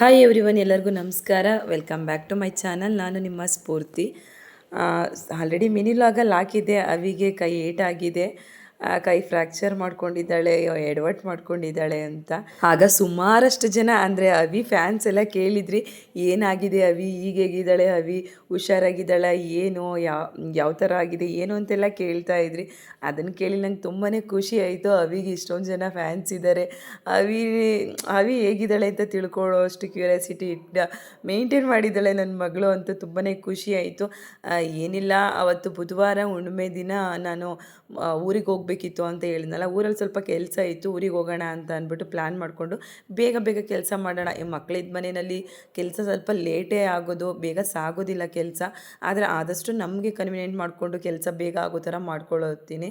Hi everyone ಎಲ್ಲರಿಗೂ ನಮಸ್ಕಾರ. Welcome back to my channel ನಾನು ನಿಮ್ಮ ಸ್ಫೂರ್ತಿ. ಆಲ್ರೆಡಿ ಮಿನಿ ಲಾಗಲ್ಲಿ ಹಾಕಿದ್ದೆ. ಅವಿಗೆ ಕೈ ಏಟಾಗಿದೆ. ಕೈ ಫ್ರ್ಯಾಕ್ಚರ್ ಮಾಡ್ಕೊಂಡಿದ್ದಾಳೆ ಎಡವಟ್ ಮಾಡ್ಕೊಂಡಿದ್ದಾಳೆ ಅಂತ. ಆಗ ಸುಮಾರಷ್ಟು ಜನ, ಅಂದರೆ ಅವಿ ಫ್ಯಾನ್ಸ್ ಎಲ್ಲ ಕೇಳಿದ್ರಿ, ಏನಾಗಿದೆ ಅವಿ? ಈಗ ಹೇಗಿದ್ದಾಳೆ ಅವಿ? ಹುಷಾರಾಗಿದ್ದಾಳೆ? ಏನು? ಯಾವ ಯಾವ ಥರ ಆಗಿದೆ? ಏನು ಅಂತೆಲ್ಲ ಕೇಳ್ತಾ ಇದ್ರಿ. ಅದನ್ನು ಕೇಳಿ ನಂಗೆ ತುಂಬಾ ಖುಷಿ ಆಯಿತು. ಅವಿಗೆ ಇಷ್ಟೊಂದು ಜನ ಫ್ಯಾನ್ಸ್ ಇದ್ದಾರೆ ಅವಿ ಅವಿ ಹೇಗಿದ್ದಾಳೆ ಅಂತ ತಿಳ್ಕೊಳ್ಳೋ ಅಷ್ಟು ಕ್ಯೂರಿಯಾಸಿಟಿ ಇಟ್ಟ ಮೇಂಟೈನ್ ಮಾಡಿದ್ದಾಳೆ ನನ್ನ ಮಗಳು ಅಂತ ತುಂಬಾ ಖುಷಿ ಆಯಿತು. ಏನಿಲ್ಲ, ಅವತ್ತು ಬುಧವಾರ ಹುಣ್ಣಿಮೆ ದಿನ ನಾನು ಊರಿಗೆ ಹೋಗ್ಬೇಕಿತ್ತು ಅಂತ ಹೇಳಿದ್ನಲ್ಲ, ಊರಲ್ಲಿ ಸ್ವಲ್ಪ ಕೆಲಸ ಇತ್ತು, ಊರಿಗೆ ಹೋಗೋಣ ಅಂತ ಅಂದ್ಬಿಟ್ಟು ಪ್ಲ್ಯಾನ್ ಮಾಡಿಕೊಂಡು ಬೇಗ ಬೇಗ ಕೆಲಸ ಮಾಡೋಣ. ಈ ಮಕ್ಕಳಿದ್ದ ಮನೆಯಲ್ಲಿ ಕೆಲಸ ಸ್ವಲ್ಪ ಲೇಟೇ ಆಗೋದು, ಬೇಗ ಸಾಗೋದಿಲ್ಲ ಕೆಲಸ. ಆದರೆ ಆದಷ್ಟು ನಮಗೆ ಕನ್ವಿನಿಯೆಂಟ್ ಮಾಡಿಕೊಂಡು ಕೆಲಸ ಬೇಗ ಆಗೋ ಥರ ಮಾಡ್ಕೊಳ್ಳೋತೀನಿ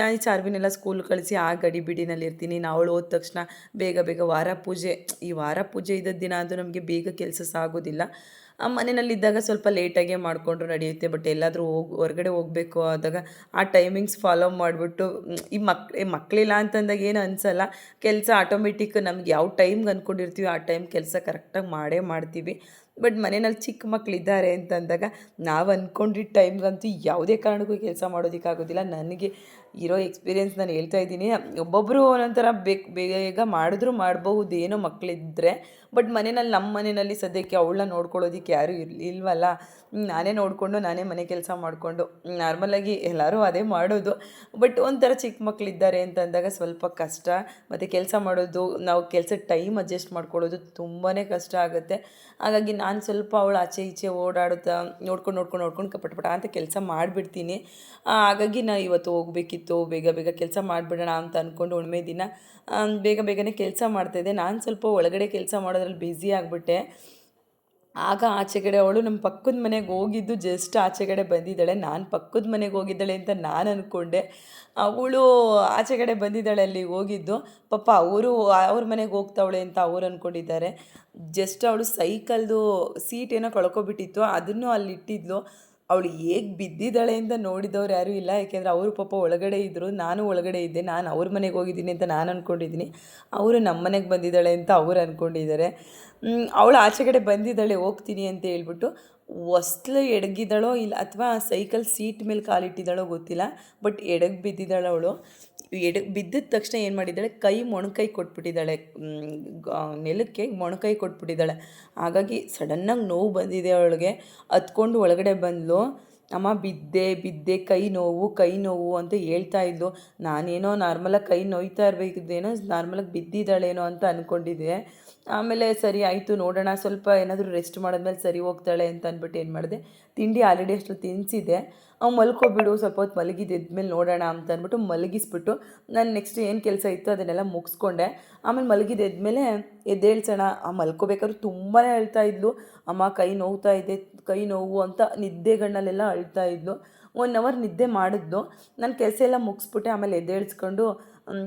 ನಾನು ಚಾರ್ವಿನೆಲ್ಲ ಸ್ಕೂಲ್ ಕಳಿಸಿ ಆ ಗಡಿ ಬಿಡಿನಲ್ಲಿ ಇರ್ತೀನಿ. ಅವಳು ಹೋದ ತಕ್ಷಣ ಬೇಗ ಬೇಗ ವಾರ ಪೂಜೆ, ಈ ವಾರ ಪೂಜೆ ಇದ್ದ ದಿನ ಅಂತೂ ನಮಗೆ ಬೇಗ ಕೆಲಸ ಸಾಗೋದಿಲ್ಲ. ಮನೆಯಲ್ಲಿದ್ದಾಗ ಸ್ವಲ್ಪ ಲೇಟಾಗೆ ಮಾಡಿಕೊಂಡ್ರು ನಡೆಯುತ್ತೆ ಬಟ್ ಎಲ್ಲಾದರೂ ಹೋಗಿ, ಹೊರಗಡೆ ಹೋಗಬೇಕು ಆದಾಗ ಆ ಟೈಮಿಂಗ್ಸ್ ಫಾಲೋ ಮಾಡಿಬಿಟ್ಟು, ಈ ಮಕ್ ಮಕ್ಕಳಿಲ್ಲ ಅಂತಂದಾಗ ಏನು ಅನಿಸಲ್ಲ. ಕೆಲಸ ಆಟೋಮೆಟಿಕ್ ನಮ್ಗೆ ಯಾವ ಟೈಮ್ಗೆ ಅಂದ್ಕೊಂಡಿರ್ತೀವಿ ಆ ಟೈಮ್ ಕೆಲಸ ಕರೆಕ್ಟಾಗಿ ಮಾಡೇ ಮಾಡ್ತೀವಿ. ಬಟ್ ಮನೆಯಲ್ಲಿ ಚಿಕ್ಕ ಮಕ್ಕಳಿದ್ದಾರೆ ಅಂತಂದಾಗ ನಾವು ಅಂದ್ಕೊಂಡಿದ್ದ ಟೈಮ್ಗಂತೂ ಯಾವುದೇ ಕಾರಣಕ್ಕೂ ಕೆಲಸ ಮಾಡೋದಕ್ಕಾಗೋದಿಲ್ಲ ನನಗೆ ಇರೋ ಎಕ್ಸ್ಪೀರಿಯೆನ್ಸ್ ನಾನು ಹೇಳ್ತಾ ಇದ್ದೀನಿ. ಒಬ್ಬೊಬ್ಬರು ಒಂದೊಂಥರ ಬೇಗ ಬೇಗ ಮಾಡಿದ್ರು ಮಾಡಬಹುದೇನೋ ಏನೋ ಮಕ್ಕಳಿದ್ರೆ ಬಟ್ ಮನೆಯಲ್ಲಿ ನಮ್ಮ ಮನೆಯಲ್ಲಿ ಸದ್ಯಕ್ಕೆ ಅವಳನ್ನ ನೋಡ್ಕೊಳ್ಳೋದಕ್ಕೆ ಯಾರೂ ಇರ್ ಇಲ್ವಲ್ಲ ನಾನೇ ನೋಡಿಕೊಂಡು, ನಾನೇ ಮನೆ ಕೆಲಸ ಮಾಡಿಕೊಂಡು ನಾರ್ಮಲಾಗಿ ಎಲ್ಲರೂ ಅದೇ ಮಾಡೋದು. ಬಟ್ ಒಂಥರ ಚಿಕ್ಕ ಮಕ್ಕಳಿದ್ದಾರೆ ಅಂತ ಅಂದಾಗ ಸ್ವಲ್ಪ ಕಷ್ಟ. ಮತ್ತು ಕೆಲಸ ಮಾಡೋದು, ನಾವು ಕೆಲಸ ಟೈಮ್ ಅಡ್ಜಸ್ಟ್ ಮಾಡ್ಕೊಳ್ಳೋದು ತುಂಬಾ ಕಷ್ಟ ಆಗುತ್ತೆ. ಹಾಗಾಗಿ ನಾನು ಸ್ವಲ್ಪ ಅವಳು ಆಚೆ ಈಚೆ ಓಡಾಡುತ್ತಾ, ನೋಡ್ಕೊಂಡು ನೋಡ್ಕೊಂಡು ನೋಡ್ಕೊಂಡು ಕಪಟಪಟ ಪಟ ಅಂತ ಕೆಲಸ ಮಾಡಿಬಿಡ್ತೀನಿ. ಹಾಗಾಗಿ ನಾನು ಇವತ್ತು ಹೋಗಬೇಕಿತ್ತು, ಬೇಗ ಬೇಗ ಕೆಲಸ ಮಾಡಿಬಿಡೋಣ ಅಂತ ಅಂದ್ಕೊಂಡು ಉಣ್ಮೆ ದಿನ ಬೇಗ ಬೇಗನೆ ಕೆಲಸ ಮಾಡ್ತಾಯಿದ್ದೆ ನಾನು ಸ್ವಲ್ಪ ಒಳಗಡೆ ಕೆಲಸ ಮಾಡೋದ್ರಲ್ಲಿ ಬ್ಯುಸಿ ಆಗಿಬಿಟ್ಟೆ. ಆಗ ಆಚೆಗಡೆ ಅವಳು ನಮ್ಮ ಪಕ್ಕದ ಮನೆಗೆ ಹೋಗಿದ್ದು ಜಸ್ಟ್ ಆಚೆಗಡೆ ಬಂದಿದ್ದಾಳೆ. ನಾನು ಪಕ್ಕದ ಮನೆಗೆ ಹೋಗಿದ್ದಾಳೆ ಅಂತ ನಾನು ಅಂದ್ಕೊಂಡೆ ಅವಳು ಆಚೆಗಡೆ ಬಂದಿದ್ದಾಳೆ ಅಲ್ಲಿ ಹೋಗಿದ್ದು. ಪಾಪ ಅವರು ಅವ್ರ ಮನೆಗೆ ಹೋಗ್ತಾವಳೆ ಅಂತ ಅವ್ರು ಅಂದ್ಕೊಂಡಿದ್ದಾರೆ ಜಸ್ಟ್ ಅವಳು ಸೈಕಲ್ದು ಸೀಟ್ ಏನೋ ಕಳ್ಕೊಬಿಟ್ಟಿತ್ತು. ಅದನ್ನು ಅಲ್ಲಿ ಇಟ್ಟಿದ್ಲು. ಅವಳು ಹೇಗೆ ಬಿದ್ದಿದ್ದಾಳೆ ಅಂತ ನೋಡಿದವ್ರು ಯಾರೂ ಇಲ್ಲ, ಯಾಕೆಂದರೆ ಅವರು ಪಾಪ ಒಳಗಡೆ ಇದ್ದರು ನಾನು ಒಳಗಡೆ ಇದ್ದೆ, ನಾನು ಅವ್ರ ಮನೆಗೆ ಹೋಗಿದ್ದೀನಿ ಅಂತ ನಾನು ಅಂದ್ಕೊಂಡಿದ್ದೀನಿ ಅವರು ನಮ್ಮ ಮನೆಗೆ ಬಂದಿದ್ದಾಳೆ ಅಂತ ಅವ್ರು ಅಂದ್ಕೊಂಡಿದ್ದಾರೆ ಅವಳು ಆಚೆಗಡೆ ಬಂದಿದ್ದಾಳೆ, ಹೋಗ್ತೀನಿ ಅಂತ ಹೇಳ್ಬಿಟ್ಟು ಹೊಸ್ಲು ಎಡಗಿದ್ದಾಳೋ ಇಲ್ಲ, ಅಥವಾ ಸೈಕಲ್ ಸೀಟ್ ಮೇಲೆ ಕಾಲಿಟ್ಟಿದ್ದಾಳೋ ಗೊತ್ತಿಲ್ಲ, ಬಟ್ ಎಡಗೆ ಬಿದ್ದಿದ್ದಾಳೆ ಅವಳು. ಎಡಗ್ ಬಿದ್ದಿದ ತಕ್ಷಣ ಏನು ಮಾಡಿದ್ದಾಳೆ? ಕೈ ಮೊಣಕೈ ಕೊಟ್ಬಿಟ್ಟಿದ್ದಾಳೆ. ನೆಲಕ್ಕೆ ಮೊಣಕೈ ಕೊಟ್ಬಿಟ್ಟಿದ್ದಾಳೆ. ಹಾಗಾಗಿ ಸಡನ್ನಾಗಿ ನೋವು ಬಂದಿದೆ ಅವಳಿಗೆ. ಹತ್ಕೊಂಡು ಒಳಗಡೆ ಬಂದಳು ಅಮ್ಮ, ಬಿದ್ದೆ ಬಿದ್ದೆ, ಕೈ ನೋವು ಕೈ ನೋವು ಅಂತ ಹೇಳ್ತಾ ಇದ್ಲು. ನಾನೇನೋ ನಾರ್ಮಲಾಗಿ ಕೈ ನೋಯ್ತಾ ಇರಬೇಕಿದ್ದೇನೋ ನಾರ್ಮಲಾಗಿ ಬಿದ್ದಿದ್ದಾಳೇನೋ ಅಂತ ಅಂದ್ಕೊಂಡಿದ್ದೆ ಆಮೇಲೆ ಸರಿ ಆಯಿತು, ನೋಡೋಣ, ಸ್ವಲ್ಪ ಏನಾದರೂ ರೆಸ್ಟ್ ಮಾಡಿದ್ಮೇಲೆ ಸರಿ ಹೋಗ್ತಾಳೆ ಅಂತ ಅಂದ್ಬಿಟ್ಟು ಏನು ಮಾಡಿದೆ? ತಿಂಡಿ ಆಲ್ರೆಡಿ ಅಷ್ಟು ತಿನ್ನಿಸಿದೆ ಅವ್ನು ಮಲ್ಕೋಬಿಡು, ಸ್ವಲ್ಪ ಹೊತ್ತು ಮಲಗಿದ್ದು ಎದ್ಮೇಲೆ ನೋಡೋಣ ಅಂತ ಅಂದ್ಬಿಟ್ಟು ಮಲಗಿಸ್ಬಿಟ್ಟು ನಾನು ನೆಕ್ಸ್ಟ್ ಏನು ಕೆಲಸ ಇತ್ತು ಅದನ್ನೆಲ್ಲ ಮುಗಿಸ್ಕೊಂಡೆ. ಆಮೇಲೆ ಮಲಗಿದ್ದು ಎದ್ಮೇಲೆ ಎದ್ದೇಳ್ಸೋಣ. ಆ ಮಲ್ಕೋಬೇಕಾದ್ರೆ ತುಂಬಾ ಅಳ್ತಾ ಇದ್ಲು. ಅಮ್ಮ ಕೈ ನೋವ್ತಾ ಇದೆ, ಕೈ ನೋವು ಅಂತ ನಿದ್ದೆಗಣ್ಣಲ್ಲೆಲ್ಲ ಅಳ್ತಾ ಇದ್ಲು. ಒನ್ ಅವರ್ ನಿದ್ದೆ ಮಾಡಿದ್ಲು. ನಾನು ಕೆಲಸ ಎಲ್ಲ ಮುಗಿಸ್ಬಿಟ್ಟೆ, ಆಮೇಲೆ ಎದ್ದೇಳಿಸ್ಕೊಂಡು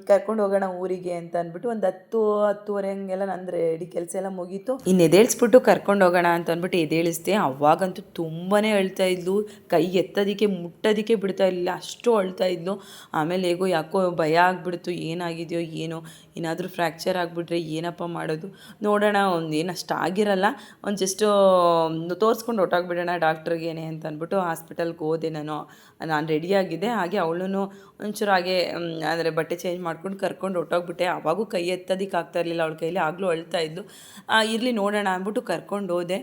ಕರ್ಕೊಂಡು ಹೋಗೋಣ ಊರಿಗೆ ಅಂತ ಅಂದ್ಬಿಟ್ಟು ಒಂದು ಹತ್ತು, ಹತ್ತುವರೆ ಹಂಗೆಲ್ಲ ನಂದು ರೆಡಿ ಕೆಲಸ ಎಲ್ಲ ಮುಗೀತು. ಇನ್ನು ಎದೇಳಿಸ್ಬಿಟ್ಟು ಕರ್ಕೊಂಡು ಹೋಗೋಣ ಅಂತ ಅಂದ್ಬಿಟ್ಟು ಎದೇಳಿಸ್ದೆ ಅವಾಗಂತೂ ತುಂಬಾ ಅಳ್ತಾ ಇದ್ಲು. ಕೈ ಎತ್ತೋದಕ್ಕೆ, ಮುಟ್ಟೋದಕ್ಕೆ ಬಿಡ್ತಾ ಇರಲಿಲ್ಲ. ಅಷ್ಟು ಅಳ್ತಾ ಇದ್ಲು. ಆಮೇಲೆ ಹೇಗೋ ಯಾಕೋ ಭಯ ಆಗಿಬಿಡ್ತು. ಏನಾಗಿದೆಯೋ ಏನೋ, ಏನಾದರೂ ಫ್ರ್ಯಾಕ್ಚರ್ ಆಗಿಬಿಟ್ರೆ ಏನಪ್ಪ ಮಾಡೋದು? ನೋಡೋಣ, ಒಂದು ಏನು ಅಷ್ಟು ಆಗಿರಲ್ಲ. ಒಂದು ಜಸ್ಟು ತೋರಿಸ್ಕೊಂಡು ಹೊಟ್ಟೋಗ್ಬಿಡೋಣ ಡಾಕ್ಟ್ರಿಗೇನೆ ಅಂತ ಅಂದ್ಬಿಟ್ಟು ಹಾಸ್ಪಿಟಲ್ಗೆ ಹೋದೆ ನಾನು. ನಾನು ರೆಡಿಯಾಗಿದ್ದೆ ಹಾಗೆ ಅವಳು ಒಂಚೂರು ಹಾಗೆ ಅಂದರೆ ಬಟ್ಟೆ ಚೇಂಜ್ ಮಾಡ್ಕೊಂಡು ಕರ್ಕೊಂಡು ಹೊಟ್ಟೋಗ್ಬಿಟ್ಟೆ ಅವಾಗೂ ಕೈ ಎತ್ತೋದಕ್ಕೆ ಆಗ್ತಾ ಇರಲಿಲ್ಲ. ಅವಳ ಕೈಲಿ ಆಗಲೂ ಅಳ್ತಾ ಇದ್ದು ಇರಲಿ ನೋಡೋಣ ಅಂದ್ಬಿಟ್ಟು ಕರ್ಕೊಂಡು ಹೋದೆ.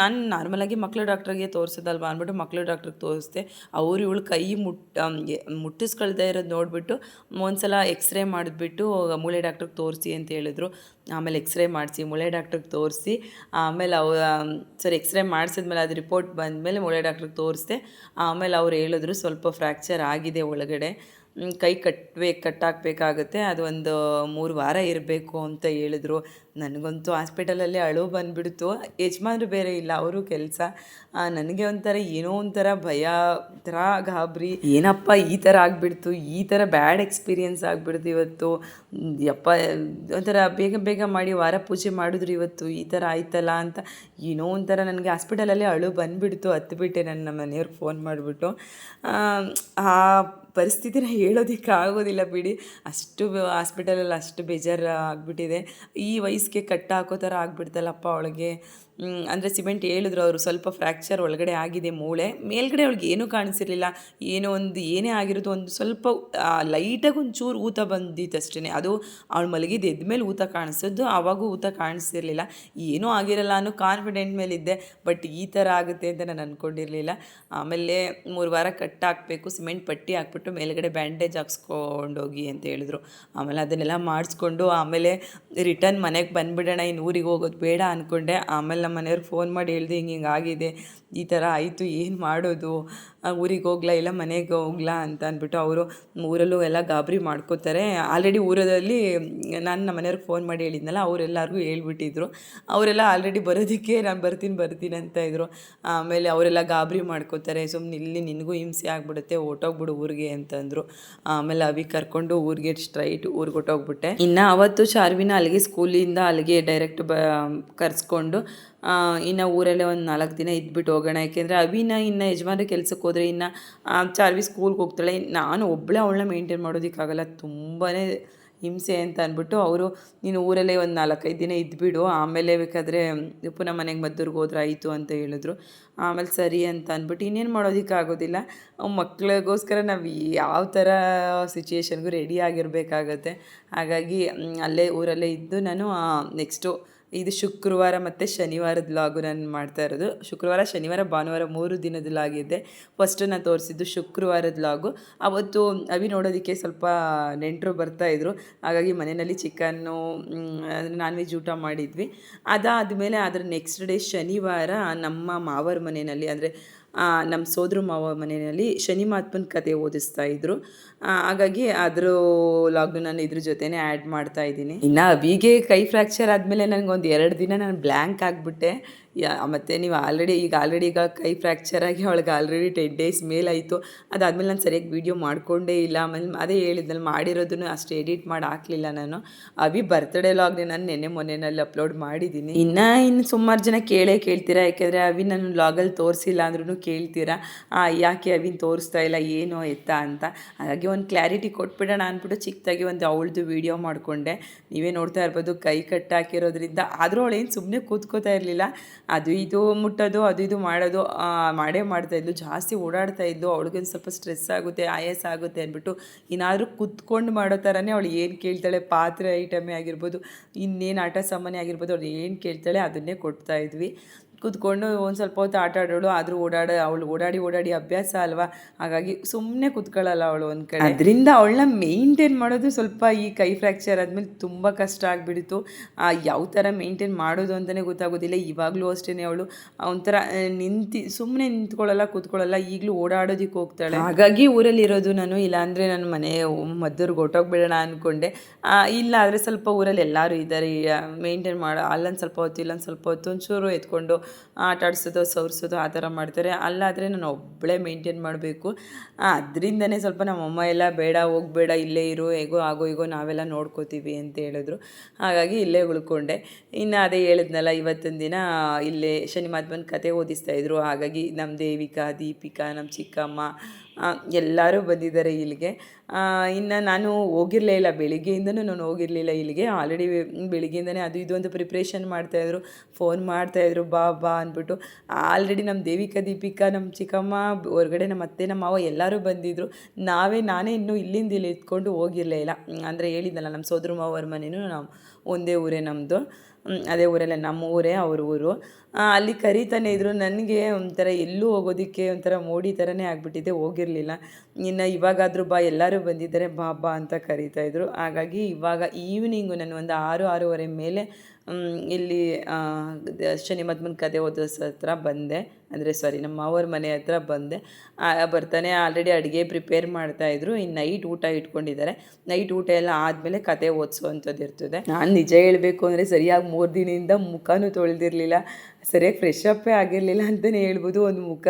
ನಾನು ನಾರ್ಮಲಾಗಿ ಮಕ್ಕಳು ಡಾಕ್ಟ್ರಿಗೆ ತೋರಿಸೋದಲ್ವ ಅಂದ್ಬಿಟ್ಟು ಮಕ್ಕಳು ಡಾಕ್ಟ್ರಿಗೆ ತೋರಿಸ್ದೆ. ಅವ್ರು ಇವಳು ಕೈ ಮುಟ್ ಮುಟ್ಟಿಸ್ಕೊಳ್ದೇ ಇರೋದು ನೋಡಿಬಿಟ್ಟು ಒಂದ್ಸಲ ಎಕ್ಸ್ರೇ ಮಾಡಿಬಿಟ್ಟು ಮೂಳೆ ಡಾಕ್ಟ್ರಿಗೆ ತೋರಿಸಿ ಅಂತ ಹೇಳಿದ್ರು. ಆಮೇಲೆ ಎಕ್ಸ್ರೇ ಮಾಡಿಸಿ, ಮೂಳೆ ಡಾಕ್ಟ್ರಿಗೆ ತೋರಿಸಿ. ಆಮೇಲೆ ಅವ ಸರಿ ಎಕ್ಸ್ರೇ ಮಾಡಿಸಿದ್ಮೇಲೆ ಅದು ರಿಪೋರ್ಟ್ ಬಂದಮೇಲೆ ಮೂಳೆ ಡಾಕ್ಟ್ರಿಗೆ ತೋರಿಸ್ದೆ. ಆಮೇಲೆ ಅವ್ರು ಹೇಳಿದ್ರು ಸ್ವಲ್ಪ ಫ್ರ್ಯಾಕ್ಚರ್ ಆಗಿದೆ ಒಳಗಡೆ. ಕೈ ಕಟ್ಬೇಕು, ಕಟ್ಟಾಕಬೇಕಾಗುತ್ತೆ. ಅದು ಒಂದು ಮೂರು ವಾರ ಇರಬೇಕು ಅಂತ ಹೇಳಿದ್ರು. ನನಗಂತೂ ಹಾಸ್ಪಿಟಲಲ್ಲಿ ಅಳು ಬಂದುಬಿಡ್ತು. ಯಜಮಾನ್ರು ಬೇರೆ ಇಲ್ಲ, ಅವರು ಕೆಲಸ. ನನಗೆ ಒಂಥರ ಏನೋ ಒಂಥರ ಭಯ ಥರ ಗಾಬರಿ. ಏನಪ್ಪ ಈ ಥರ ಆಗಿಬಿಡ್ತು, ಈ ಥರ ಬ್ಯಾಡ್ ಎಕ್ಸ್ಪೀರಿಯನ್ಸ್ ಆಗಿಬಿಡ್ತು ಇವತ್ತು. ಯಪ್ಪ, ಒಂಥರ ಬೇಗ ಬೇಗ ಮಾಡಿ ವಾರ ಪೂಜೆ ಮಾಡಿದ್ರು ಇವತ್ತು, ಈ ಥರ ಆಯ್ತಲ್ಲ ಅಂತ. ಏನೋ ಒಂಥರ ನನಗೆ ಹಾಸ್ಪಿಟಲಲ್ಲಿ ಅಳು ಬಂದುಬಿಡ್ತು, ಹತ್ಬಿಟ್ಟೆ. ನನ್ನ ಮನೆಯವ್ರಿಗೆ ಫೋನ್ ಮಾಡಿಬಿಟ್ಟು. ಆ ಪರಿಸ್ಥಿತಿನ ಹೇಳೋದಕ್ಕೆ ಆಗೋದಿಲ್ಲ ಬಿಡಿ. ಅಷ್ಟು ಹಾಸ್ಪಿಟಲಲ್ಲಿ ಅಷ್ಟು ಬೇಜಾರು ಆಗಿಬಿಟ್ಟಿದೆ. ಈ ವಯಸ್ಸಿಗೆ ಕಟ್ಟ ಹಾಕೋ ಥರ ಆಗಿಬಿಡ್ತಲ್ಲಪ್ಪ ಅವಳಿಗೆ. ಅಂದರೆ ಸಿಮೆಂಟ್ ಹೇಳಿದ್ರು ಅವರು ಸ್ವಲ್ಪ ಫ್ರ್ಯಾಕ್ಚರ್ ಒಳಗಡೆ ಆಗಿದೆ ಮೂಳೆ. ಮೇಲ್ಗಡೆ ಅವಳಿಗೆ ಏನೂ ಕಾಣಿಸಿರಲಿಲ್ಲ. ಏನೋ ಒಂದು, ಏನೇ ಆಗಿರೋದು ಒಂದು ಸ್ವಲ್ಪ ಲೈಟಾಗಿ ಒಂಚೂರು ಊತ ಬಂದಿತ್ತು ಅಷ್ಟೇ ಅದು ಅವಳು ಮಲಗಿದ್ದು ಎದ್ಮೇಲೆ ಊತ ಕಾಣಿಸಿದ್ದು, ಆವಾಗೂ ಊತ ಕಾಣಿಸಿರಲಿಲ್ಲ. ಏನೂ ಆಗಿರಲ್ಲ ಅನ್ನೋ ಕಾನ್ಫಿಡೆಂಟ್ ಮೇಲಿದ್ದೆ. ಬಟ್ ಈ ಥರ ಆಗುತ್ತೆ ಅಂತ ನಾನು ಅಂದ್ಕೊಂಡಿರಲಿಲ್ಲ ಆಮೇಲೆ ಮೂರು ವಾರ ಕಟ್ ಹಾಕಬೇಕು, ಸಿಮೆಂಟ್ ಪಟ್ಟಿ ಹಾಕ್ಬಿಟ್ಟು ಮೇಲ್ಗಡೆ ಬ್ಯಾಂಡೇಜ್ ಹಾಕ್ಸ್ಕೊಂಡೋಗಿ ಅಂತ ಹೇಳಿದ್ರು. ಆಮೇಲೆ ಅದನ್ನೆಲ್ಲ ಮಾಡಿಸ್ಕೊಂಡು ಆಮೇಲೆ ರಿಟರ್ನ್ ಮನೆಗೆ ಬಂದುಬಿಡೋಣ ಇನ್ನು ಊರಿಗೆ ಹೋಗೋದು ಬೇಡ ಅಂದ್ಕೊಂಡೆ ಆಮೇಲೆ ನಮ್ಮ ಮನೆಯವ್ರಿಗೆ ಫೋನ್ ಮಾಡಿ ಹೇಳಿದೆ, ಹಿಂಗೆ ಹಿಂಗೆ ಆಗಿದೆ. ಈ ಥರ ಆಯಿತು, ಏನು ಮಾಡೋದು? ಊರಿಗೆ ಹೋಗ್ಲಾ, ಇಲ್ಲ ಮನೆಗೆ ಹೋಗ್ಲಾ ಅಂತ ಅಂದ್ಬಿಟ್ಟು ಅವರು ಊರಲ್ಲೂ ಎಲ್ಲ ಗಾಬರಿ ಮಾಡ್ಕೋತಾರೆ. ಆಲ್ರೆಡಿ ಊರಲ್ಲಿ ನಾನು ನಮ್ಮ ಮನೆಯವ್ರಿಗೆ ಫೋನ್ ಮಾಡಿ ಹೇಳಿದ್ನಲ್ಲ ಅವರೆಲ್ಲರಿಗೂ ಹೇಳ್ಬಿಟ್ಟಿದ್ರು. ಅವರೆಲ್ಲ ಆಲ್ರೆಡಿ ಬರೋದಕ್ಕೆ ನಾನು ಬರ್ತೀನಿ ಬರ್ತೀನಿ ಅಂತ ಇದ್ರು. ಆಮೇಲೆ ಅವರೆಲ್ಲ ಗಾಬರಿ ಮಾಡ್ಕೋತಾರೆ ಸುಮ್ಮನೆ ಇಲ್ಲಿ ನಿನಗೂ ಹಿಂಸೆ ಆಗ್ಬಿಡುತ್ತೆ ಹೊಟ್ಟೋಗ್ಬಿಡು ಊರಿಗೆ ಅಂತಂದರು ಆಮೇಲೆ ಅವಿ ಕರ್ಕೊಂಡು ಊರಿಗೆ ಸ್ಟ್ರೈಟ್ ಊರಿಗೆ ಹೊಟ್ಟೋಗ್ಬಿಟ್ಟೆ ಇನ್ನು ಅವತ್ತು ಶಾರ್ವಿನ ಅಲ್ಲಿಗೆ ಸ್ಕೂಲಿಂದ ಅಲ್ಲಿಗೆ ಡೈರೆಕ್ಟ್ ಬ, ಕರೆಸ್ಕೊಂಡು ಇನ್ನು ಊರಲ್ಲೇ ಒಂದು ನಾಲ್ಕು ದಿನ ಇದ್ಬಿಟ್ಟು ಹೋಗೋಣ. ಯಾಕೆಂದರೆ ಅವಿನ ಇನ್ನು ಯಜಮಾನ್ರ ಕೆಲಸಕ್ಕೆ ಹೋದರೆ ಇನ್ನು ಚಾರ್ವಿ ಸ್ಕೂಲ್ಗೆ ಹೋಗ್ತಾಳೆ. ನಾನು ಒಬ್ಬಳೇ ಅವಳನ್ನ ಮೇಂಟೈನ್ ಮಾಡೋದಕ್ಕಾಗಲ್ಲ. ತುಂಬಾ ಹಿಂಸೆ ಅಂತ ಅಂದ್ಬಿಟ್ಟು ಅವರು, ನೀನು ಊರಲ್ಲೇ ಒಂದು ನಾಲ್ಕೈದು ದಿನ ಇದ್ಬಿಡು, ಆಮೇಲೆ ಬೇಕಾದರೆ ಪುನಃ ಮನೆಗೆ ಮದ್ದೂರಿಗೆ ಹೋದ್ರೆ ಆಯಿತು ಅಂತ ಹೇಳಿದ್ರು. ಆಮೇಲೆ ಸರಿ ಅಂತ ಅಂದ್ಬಿಟ್ಟು ಇನ್ನೇನು ಮಾಡೋದಕ್ಕಾಗೋದಿಲ್ಲ. ಮಕ್ಳಿಗೋಸ್ಕರ ನಾವು ಯಾವ ಥರ ಸಿಚುಯೇಷನ್ಗೂ ರೆಡಿ ಆಗಿರಬೇಕಾಗತ್ತೆ. ಹಾಗಾಗಿ ಅಲ್ಲೇ ಊರಲ್ಲೇ ಇದ್ದು ನಾನು ನೆಕ್ಸ್ಟು ಇದು ಶುಕ್ರವಾರ ಮತ್ತು ಶನಿವಾರದ ಲಾಗು ನಾನು ಮಾಡ್ತಾ ಇರೋದು. ಶುಕ್ರವಾರ, ಶನಿವಾರ, ಭಾನುವಾರ ಮೂರು ದಿನದ ಲಾಗಿದೆ ಫಸ್ಟು ನಾನು ತೋರಿಸಿದ್ದು ಶುಕ್ರವಾರದ ಲಾಗು ಅವತ್ತು ಅವಿ ನೋಡೋದಕ್ಕೆ ಸ್ವಲ್ಪ ನೆಂಟರು ಬರ್ತಾಯಿದ್ರು ಹಾಗಾಗಿ ಮನೆಯಲ್ಲಿ ಚಿಕನ್ನು ನಾನ್ ವೆಜ್ ಊಟ ಮಾಡಿದ್ವಿ. ಅದಾದಮೇಲೆ ಅದರ ನೆಕ್ಸ್ಟ್ ಡೇ ಶನಿವಾರ ನಮ್ಮ ಮಾವರ ಮನೆಯಲ್ಲಿ, ಅಂದರೆ ನಮ್ಮ ಸೋದ್ರ ಮಾವ ಮನೆಯಲ್ಲಿ ಶನಿ ಮಹಾತ್ಮನ ಕತೆ ಓದಿಸ್ತಾ ಇದ್ರು. ಹಾಗಾಗಿ ಅದ್ರ ಲಾಕ್ಡೌನ್ ನಾನು ಇದ್ರ ಜೊತೆನೇ ಆ್ಯಡ್ ಮಾಡ್ತಾ ಇದ್ದೀನಿ. ಇನ್ನು ಅವಿಗೆ ಕೈ ಫ್ರ್ಯಾಕ್ಚರ್ ಆದಮೇಲೆ ನನಗೊಂದು ಎರಡು ದಿನ ನಾನು ಬ್ಲ್ಯಾಂಕ್ ಆಗಿಬಿಟ್ಟೆ. ಮತ್ತು ನೀವು ಆಲ್ರೆಡಿ ಈಗ ಆಲ್ರೆಡಿ ಈಗ ಕೈ ಫ್ರ್ಯಾಕ್ಚರ್ ಆಗಿ ಅವಳಿಗೆ ಆಲ್ರೆಡಿ ಟೆನ್ ಡೇಸ್ ಮೇಲಾಯಿತು. ಅದಾದಮೇಲೆ ನಾನು ಸರಿಯಾಗಿ ವೀಡಿಯೋ ಮಾಡಿಕೊಂಡೇ ಇಲ್ಲ. ಆಮೇಲೆ ಅದೇ ಹೇಳಿದ್ನಲ್ಲಿ, ಮಾಡಿರೋದನ್ನು ಅಷ್ಟು ಎಡಿಟ್ ಮಾಡಿ ಹಾಕಲಿಲ್ಲ ನಾನು. ಅವಿ ಬರ್ತ್ಡೇ ಲಾಗ್ನೇ ನಾನು ನೆನ್ನೆ ಮೊನ್ನೆನಲ್ಲಿ ಅಪ್ಲೋಡ್ ಮಾಡಿದ್ದೀನಿ. ಇನ್ನು ಇನ್ನು ಸುಮಾರು ಜನ ಕೇಳೇ ಕೇಳ್ತೀರಾ? ಯಾಕೆಂದರೆ ಅವಿ ನಾನು ಲಾಗಲ್ಲಿ ತೋರಿಸಿಲ್ಲ ಅಂದ್ರೂ ಕೇಳ್ತೀರಾ? ಯಾಕೆ ಅವಿನ ತೋರಿಸ್ತಾ ಇಲ್ಲ, ಏನೋ ಎತ್ತ ಅಂತ. ಹಾಗಾಗಿ ಒಂದು ಕ್ಲಾರಿಟಿ ಕೊಟ್ಬಿಡೋಣ ಅಂದ್ಬಿಟ್ಟು ಚಿಕ್ಕದಾಗಿ ಒಂದು ಅವಳದು ವೀಡಿಯೋ ಮಾಡಿಕೊಂಡೆ. ನೀವೇ ನೋಡ್ತಾ ಇರ್ಬೋದು, ಕೈ ಕಟ್ಟಾಕಿರೋದ್ರಿಂದ ಆದರೂ ಅವಳೇನು ಸುಮ್ಮನೆ ಕೂತ್ಕೋತಾ ಇರಲಿಲ್ಲ. ಅದು ಇದು ಮುಟ್ಟೋದು, ಅದು ಇದು ಮಾಡೋದು ಮಾಡೇ ಮಾಡ್ತಾಯಿದ್ಲು ಜಾಸ್ತಿ ಓಡಾಡ್ತಾ ಇದ್ಲು. ಅವಳಿಗೆ ಸ್ವಲ್ಪ ಸ್ಟ್ರೆಸ್ ಆಗುತ್ತೆ, ಆಯಾಸ ಆಗುತ್ತೆ ಅಂದ್ಬಿಟ್ಟು ಏನಾದರೂ ಕುತ್ಕೊಂಡು ಮಾಡೋ ಥರನೇ ಅವಳು ಏನು ಕೇಳ್ತಾಳೆ? ಪಾತ್ರೆ ಐಟಮೇ ಆಗಿರ್ಬೋದು, ಇನ್ನೇನು ಆಟ ಸಾಮಾನ್ಯ ಆಗಿರ್ಬೋದು, ಅವಳು ಏನು ಕೇಳ್ತಾಳೆ ಅದನ್ನೇ ಕೊಡ್ತಾ ಇದ್ವಿ. ಕೂತ್ಕೊಂಡು ಒಂದು ಸ್ವಲ್ಪ ಹೊತ್ತು ಆಟ ಆಡೋಳು ಆದರೂ ಓಡಾಡ ಅವಳು ಓಡಾಡಿ ಓಡಾಡಿ ಅಭ್ಯಾಸ ಅಲ್ವಾ? ಹಾಗಾಗಿ ಸುಮ್ಮನೆ ಕೂತ್ಕೊಳ್ಳಲ್ಲ ಅವಳು ಒಂದು ಕಡೆ. ಅದರಿಂದ ಅವಳನ್ನ ಮೇಂಟೈನ್ ಮಾಡೋದು ಸ್ವಲ್ಪ ಈ ಕೈ ಫ್ರ್ಯಾಕ್ಚರ್ ಆದಮೇಲೆ ತುಂಬ ಕಷ್ಟ ಆಗಿಬಿಡ್ತು. ಯಾವ ಥರ ಮೇಂಟೈನ್ ಮಾಡೋದು ಅಂತಲೇ ಗೊತ್ತಾಗೋದಿಲ್ಲ. ಇವಾಗಲೂ ಅಷ್ಟೇ ಅವಳು. ಒಂಥರ ನಿಂತಿ ಸುಮ್ಮನೆ ನಿಂತ್ಕೊಳ್ಳಲ್ಲ ಕೂತ್ಕೊಳ್ಳಲ್ಲ ಈಗಲೂ ಓಡಾಡೋದಕ್ಕೆ ಹೋಗ್ತಾಳೆ. ಹಾಗಾಗಿ ಊರಲ್ಲಿ ಇರೋದು ನಾನು ಇಲ್ಲಾಂದರೆ ನನ್ನ ಮನೆ ಮದ್ದೂರ್ಗೆ ಹೊಟ್ಟೋಗ್ಬಿಡೋಣ ಅಂದ್ಕೊಂಡೆ ಇಲ್ಲ ಆದರೆ ಸ್ವಲ್ಪ ಊರಲ್ಲಿ ಎಲ್ಲರೂ ಇದ್ದಾರೆ ಮೇಂಟೈನ್ ಮಾಡೋ ಅಲ್ಲೊಂದು ಸ್ವಲ್ಪ ಹೊತ್ತು ಇಲ್ಲೊಂದು ಸ್ವಲ್ಪ ಹೊತ್ತು ಒಂಚೂರು ಎತ್ಕೊಂಡು ಆಟ ಆಡಿಸೋದು ಸವರ್ಸೋದು ಆ ಥರ ಮಾಡ್ತಾರೆ. ಅಲ್ಲಾದರೆ ನಾನು ಒಬ್ಬಳೇ ಮೇಂಟೈನ್ ಮಾಡಬೇಕು. ಅದರಿಂದನೇ ಸ್ವಲ್ಪ ನಮ್ಮಮ್ಮ ಎಲ್ಲ, ಬೇಡ, ಹೋಗಬೇಡ, ಇಲ್ಲೇ ಇರು, ಹೇಗೋ ಆಗೋ ಈಗೋ ನಾವೆಲ್ಲ ನೋಡ್ಕೋತೀವಿ ಅಂತ ಹೇಳಿದ್ರು. ಹಾಗಾಗಿ ಇಲ್ಲೇ ಉಳ್ಕೊಂಡೆ. ಇನ್ನು ಅದೇ ಹೇಳಿದ್ನಲ್ಲ, ಇವತ್ತಿನ ದಿನ ಇಲ್ಲೇ ಶನಿ ಮಹಾತ್ಮನ ಕತೆ ಓದಿಸ್ತಾಯಿದ್ರು ಹಾಗಾಗಿ ನಮ್ಮ ದೇವಿಕಾ, ದೀಪಿಕಾ, ನಮ್ಮ ಚಿಕ್ಕಮ್ಮ ಎಲ್ಲರೂ ಬಂದಿದ್ದಾರೆ ಇಲ್ಲಿಗೆ. ಇನ್ನು ನಾನು ಹೋಗಿರಲೇ ಇಲ್ಲ, ಬೆಳಿಗ್ಗೆಯಿಂದನೂ ನಾನು ಹೋಗಿರಲಿಲ್ಲ ಇಲ್ಲಿಗೆ. ಆಲ್ರೆಡಿ ಬೆಳಿಗ್ಗೆಯಿಂದನೇ ಅದು ಇದು ಅಂತ ಪ್ರಿಪ್ರೇಷನ್ ಮಾಡ್ತಾಯಿದ್ರು ಫೋನ್ ಮಾಡ್ತಾಯಿದ್ರು ಬಾ ಬಾ ಅಂದ್ಬಿಟ್ಟು. ಆಲ್ರೆಡಿ ನಮ್ಮ ದೇವಿಕಾ, ದೀಪಿಕಾ ನಮ್ಮ ಚಿಕ್ಕಮ್ಮ, ಹೊರಗಡೆ ನಮ್ಮ ಅತ್ತೆ ನಮ್ಮ ಮಾವ ಎಲ್ಲರೂ ಬಂದಿದ್ದರು ನಾವೇ, ನಾನೇ ಇನ್ನೂ ಇಲ್ಲಿಂದ ಇಲ್ಲಿ ಇದ್ಕೊಂಡು ಹೋಗಿರಲೇ ಇಲ್ಲ. ಅಂದರೆ ಹೇಳಿದ್ನಲ್ಲ ನಮ್ಮ ಸೋದರ ಮಾವರ ಮನೆಯೂ ನಾವು ಒಂದೇ ಊರೇ ನಮ್ಮದು ಅದೇ ಊರಲ್ಲೇ, ನಮ್ಮ ಊರೇ ಅವ್ರ ಊರು. ಅಲ್ಲಿ ಕರೀತಾನೆ ಇದ್ರು. ನನಗೆ ಒಂಥರ ಎಲ್ಲೂ ಹೋಗೋದಕ್ಕೆ ಒಂಥರ ಮೋಡಿ ಥರನೇ ಆಗಿಬಿಟ್ಟಿದೆ, ಹೋಗಿರಲಿಲ್ಲ. ಇನ್ನು ಇವಾಗಾದರೂ ಬಾ, ಎಲ್ಲರೂ ಬಂದಿದ್ದಾರೆ ಬಾಬಾ ಅಂತ ಕರೀತಾಯಿದ್ರು ಹಾಗಾಗಿ ಇವಾಗ ಈವ್ನಿಂಗು ನಾನು ಒಂದು ಆರು, ಆರೂವರೆ ಮೇಲೆ ಇಲ್ಲಿ ಶನಿ ಮದ್ಮನ ಕತೆ ಓದೋ ಹತ್ರ ಬಂದೆ. ಅಂದರೆ ಸಾರಿ ನಮ್ಮ ಅವ್ರ ಮನೆ ಹತ್ರ ಬಂದೆ. ಬರ್ತಾನೆ ಆಲ್ರೆಡಿ ಅಡುಗೆ ಪ್ರಿಪೇರ್ ಮಾಡ್ತಾ ಇದ್ರು. ಇನ್ನು ನೈಟ್ ಊಟ ಇಟ್ಕೊಂಡಿದ್ದಾರೆ. ನೈಟ್ ಊಟ ಎಲ್ಲ ಆದಮೇಲೆ ಕತೆ ಓದಿಸೋವಂಥದ್ದು ಇರ್ತದೆ. ನಾನು ನಿಜ ಹೇಳಬೇಕು ಅಂದರೆ ಸರಿಯಾಗಿ ಮೂರು ದಿನದಿಂದ ಮುಖನೂ ತೊಳೆದಿರಲಿಲ್ಲ. ಸರಿಯಾಗಿ ಫ್ರೆಶ್ ಅಪ್ಪೇ ಆಗಿರಲಿಲ್ಲ ಅಂತಲೇ ಹೇಳ್ಬೋದು. ಒಂದು ಮುಖ